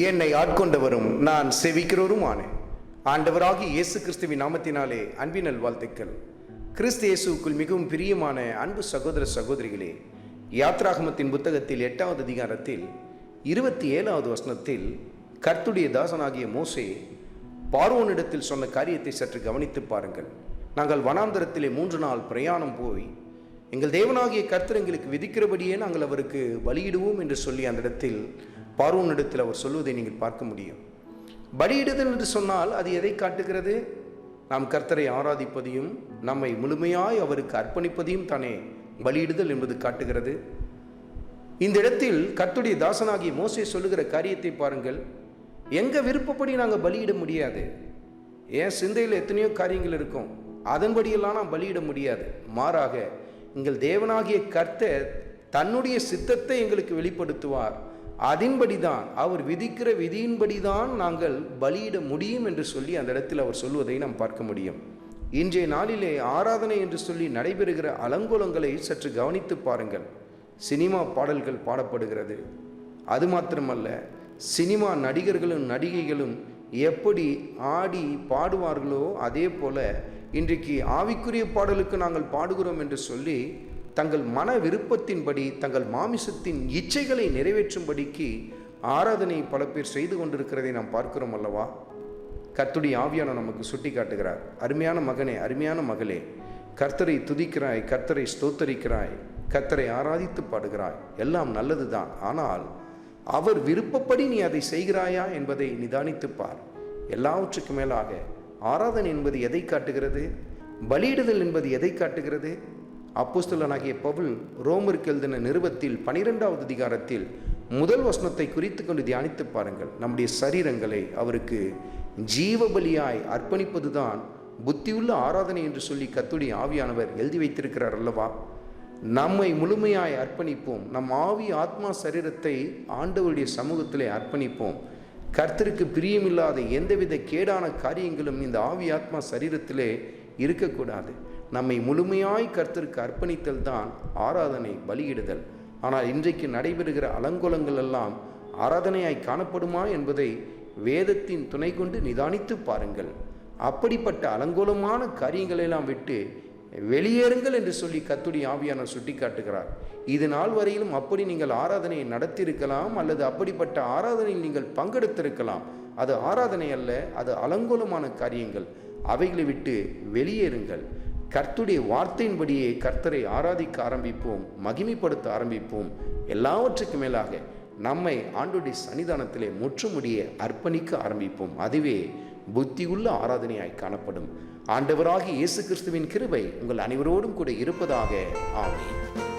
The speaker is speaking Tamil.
என்னை ஆட்கொண்டவரும் நான் செவிக்கிறவருமான ஆண்டவராகி இயேசு கிறிஸ்துவின் நாமத்தினாலே அன்பினல் வாழ்த்துக்கள் கிறிஸ்து இயேசுவுக்குள் மிகவும் பிரியமான அன்பு சகோதர சகோதரிகளே யாத்ராகமத்தின் புத்தகத்தில் எட்டாவது அதிகாரத்தில் இருபத்தி ஏழாவது வசனத்தில் கர்த்துடைய தாசனாகிய மோசே பார்வோனிடத்தில் சொன்ன காரியத்தை சற்று கவனித்து பாருங்கள். நாங்கள் வனாந்தரத்திலே மூன்று நாள் பிரயாணம் போய் எங்கள் தேவனாகிய கர்த்தர் எங்களுக்கு விதிக்கிறபடியே நாங்கள் அவருக்கு வழியிடுவோம் என்று சொல்லி அந்த இடத்தில் பார்வோனிடத்தில் அவர் சொல்வதை நீங்கள் பார்க்க முடியும். பலியிடுதல் என்று சொன்னால் அது எதை காட்டுகிறது? நாம் கர்த்தரை ஆராதிப்பதையும் நம்மை முழுமையாய் அவருக்கு அர்ப்பணிப்பதையும் தானே பலியிடுதல் என்பது காட்டுகிறது. இந்த இடத்தில் கர்த்துடைய தாசனாகிய மோசே சொல்லுகிற காரியத்தை பாருங்கள். எங்கள் விருப்பப்படி நாங்கள் பலியிட முடியாது. என் சிந்தையில் எத்தனையோ காரியங்கள் இருக்கும். அதன்படியெல்லாம் நான் பலியிட முடியாது. மாறாக எங்கள் தேவனாகிய கர்த்தர் தன்னுடைய சித்தத்தை எங்களுக்கு வெளிப்படுத்துவார். அதன்படிதான் அவர் விதிக்கிற விதியின்படிதான் நாங்கள் பலியிட முடியும் என்று சொல்லி அந்த இடத்தில் அவர் சொல்வதை நாம் பார்க்க முடியும். இன்றைய நாளிலே ஆராதனை என்று சொல்லி நடைபெறுகிற அலங்கோலங்களை சற்று கவனித்து பாருங்கள். சினிமா பாடல்கள் பாடப்படுகிறது. அது மாத்திரமல்ல சினிமா நடிகர்களும் நடிகைகளும் எப்படி ஆடி பாடுவார்களோ அதே போல இன்றைக்கு ஆவிக்குரிய பாடலுக்கு நாங்கள் பாடுகிறோம் என்று சொல்லி தங்கள் மன விருப்பத்தின்படி தங்கள் மாமிசத்தின் இச்சைகளை நிறைவேற்றும்படிக்கு ஆராதனை பல பேர் செய்து கொண்டிருக்கிறதை நாம் பார்க்கிறோம் அல்லவா? கத்துடி ஆவியான நமக்கு சுட்டி காட்டுகிறார் அருமையான மகனே அருமையான மகளே கர்த்தரை துதிக்கிறாய் கர்த்தரை ஸ்தோத்தரிக்கிறாய் கர்த்தரை ஆராதித்து பாடுகிறாய். எல்லாம் நல்லதுதான். ஆனால் அவர் விருப்பப்படி நீ அதை செய்கிறாயா என்பதை நிதானித்து பார். எல்லாவற்றுக்கு மேலாக ஆராதனை என்பது எதை காட்டுகிறது? பலியிடுதல் என்பது எதை காட்டுகிறது? அப்போஸ்தலனாகிய பவுல் ரோமருக்கு எழுதின நிறுவத்தில் பனிரெண்டாவது அதிகாரத்தில் முதல் வசனத்தை குறித்து கொண்டு தியானித்து பாருங்கள். நம்முடைய சரீரங்களை அவருக்கு ஜீவபலியாய் அர்ப்பணிப்பதுதான் புத்தியுள்ள ஆராதனை என்று சொல்லி கத்துடைய ஆவியானவர் எழுதி வைத்திருக்கிறார் அல்லவா? நம்மை முழுமையாய் அர்ப்பணிப்போம். நம் ஆவி ஆத்மா சரீரத்தை ஆண்டவருடைய சமூகத்திலே அர்ப்பணிப்போம். கர்த்தருக்கு பிரியமில்லாத எந்தவித கேடான காரியங்களும் இந்த ஆவி ஆத்மா சரீரத்திலே இருக்கக்கூடாது. நம்மை முழுமையாய் கர்த்தருக்கு அர்ப்பணித்தல் தான் ஆராதனை பலியிடுதல். ஆனால் இன்றைக்கு நடைபெறுகிற அலங்கோலங்கள் எல்லாம் ஆராதனையாய் காணப்படுமா என்பதை வேதத்தின் துணை கொண்டு நிதானித்து பாருங்கள். அப்படிப்பட்ட அலங்கோலமான காரியங்களெல்லாம் விட்டு வெளியேறுங்கள் என்று சொல்லி கத்துடி ஆவியானவர் சுட்டிக்காட்டுகிறார். இது நாள் வரையிலும் அப்படி நீங்கள் ஆராதனையை நடத்தியிருக்கலாம் அல்லது அப்படிப்பட்ட ஆராதனையில் நீங்கள் பங்கெடுத்திருக்கலாம். அது ஆராதனை அல்ல அது அலங்கோலமான காரியங்கள். அவைகளை விட்டு வெளியேறுங்கள். கர்த்துடைய வார்த்தையின்படியே கர்த்தரை ஆராதிக்க ஆரம்பிப்போம் மகிமைப்படுத்த ஆரம்பிப்போம். எல்லாவற்றுக்கும் மேலாக நம்மை ஆண்டுடைய சன்னிதானத்திலே முற்றுமுடிய அர்ப்பணிக்க ஆரம்பிப்போம். அதுவே புத்தியுள்ள ஆராதனையாய் காணப்படும். ஆண்டவராகி இயேசு கிறிஸ்துவின் கிருபை உங்கள் அனைவரோடும் கூட இருப்பதாக. ஆமென்.